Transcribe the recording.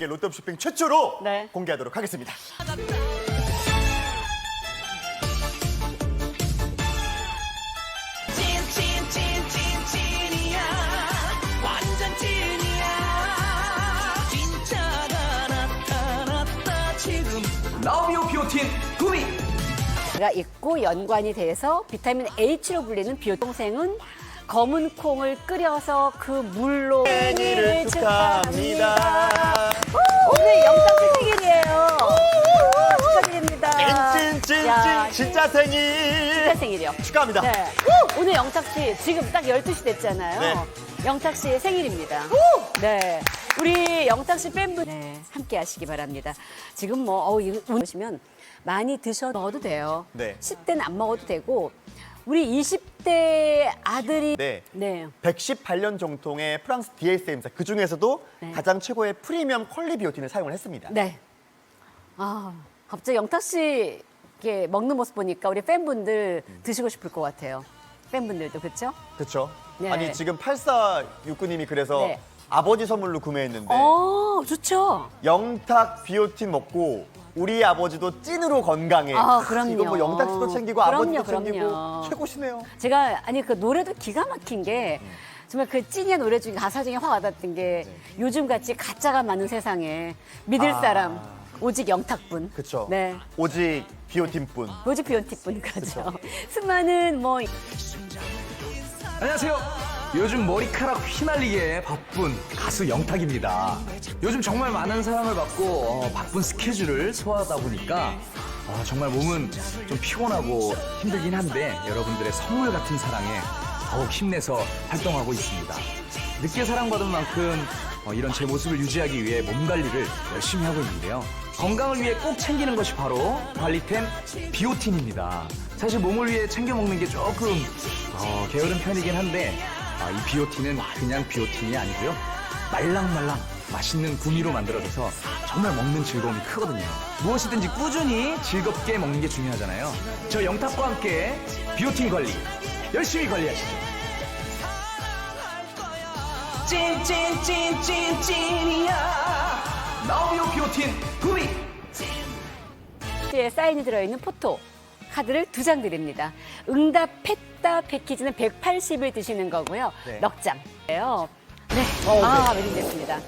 세계 롯데홈쇼핑 최초로 네. 공개하도록 하겠습니다. 찐찐찐찐찐이야 완전 찐이야 진짜가 나타났다 지금 나비오 비오틴 구미 가 있고 연관이 돼서 비타민 H로 불리는 비오 동생은 검은 콩을 끓여서 그 물로 생일을 축하합니다. 우! 오늘 영탁 씨 생일이에요. 축하드립니다. 야, 진짜 생일 진짜 생일이요. 축하합니다. 네. 오늘 영탁 씨 지금 딱 12시 됐잖아요. 네. 영탁 씨의 생일입니다. 네. 우리 영탁 씨 팬분 네, 함께 하시기 바랍니다. 지금 뭐 어, 이거 보시면 많이 드셔 먹어도 돼요. 네. 10대는 안 먹어도 되고 우리 20대 아들이 네. 네. 118년 정통의 프랑스 DSM사 그 중에서도 네. 가장 최고의 프리미엄 퀄리 비오틴을 사용을 했습니다. 네. 아, 갑자기 영탁 씨 이렇게 먹는 모습 보니까 우리 팬분들 드시고 싶을 것 같아요. 팬분들도 그렇죠? 그렇죠? 네. 아니 지금 8469님이 그래서 네. 아버지 선물로 구매했는데 어, 좋죠. 영탁 비오틴 먹고 우리 아버지도 찐으로 건강해. 아, 그럼요. 이거 뭐 영탁 씨도 챙기고 그럼요, 아버지도 그럼요. 챙기고 최고시네요. 제가 아니 그 노래도 기가 막힌 게 정말 그 찐이의 노래 중에 가사 중에 확 와닿던 게 요즘 같이 가짜가 많은 세상에 믿을 아. 사람 오직 영탁뿐. 그렇죠. 네. 오직 비오틴뿐. 오직 비온티뿐 그렇죠. 수많은 뭐 안녕하세요 요즘 머리카락 휘날리게 바쁜 가수 영탁입니다 요즘 정말 많은 사랑을 받고 어, 바쁜 스케줄을 소화하다 보니까 어, 정말 몸은 좀 피곤하고 힘들긴 한데 여러분들의 선물 같은 사랑에 더욱 힘내서 활동하고 있습니다 늦게 사랑받은 만큼 어, 이런 제 모습을 유지하기 위해 몸 관리를 열심히 하고 있는데요. 건강을 위해 꼭 챙기는 것이 바로 관리템 비오틴입니다. 사실 몸을 위해 챙겨 먹는 게 조금 어, 게으른 편이긴 한데 아, 이 비오틴은 그냥 비오틴이 아니고요. 말랑말랑 맛있는 구미로 만들어져서 정말 먹는 즐거움이 크거든요. 무엇이든지 꾸준히 즐겁게 먹는 게 중요하잖아요. 저 영탁과 함께 비오틴 관리 열심히 관리하시죠. 찐찐찐찐찐이야 나비오 비오틴 구미 에 사인이 들어있는 포토 카드를 두 장 드립니다. 응답했다 패키지는 180을 드시는 거고요. 네. 넉 장이에요. 네. 어, 아, 매진됐습니다.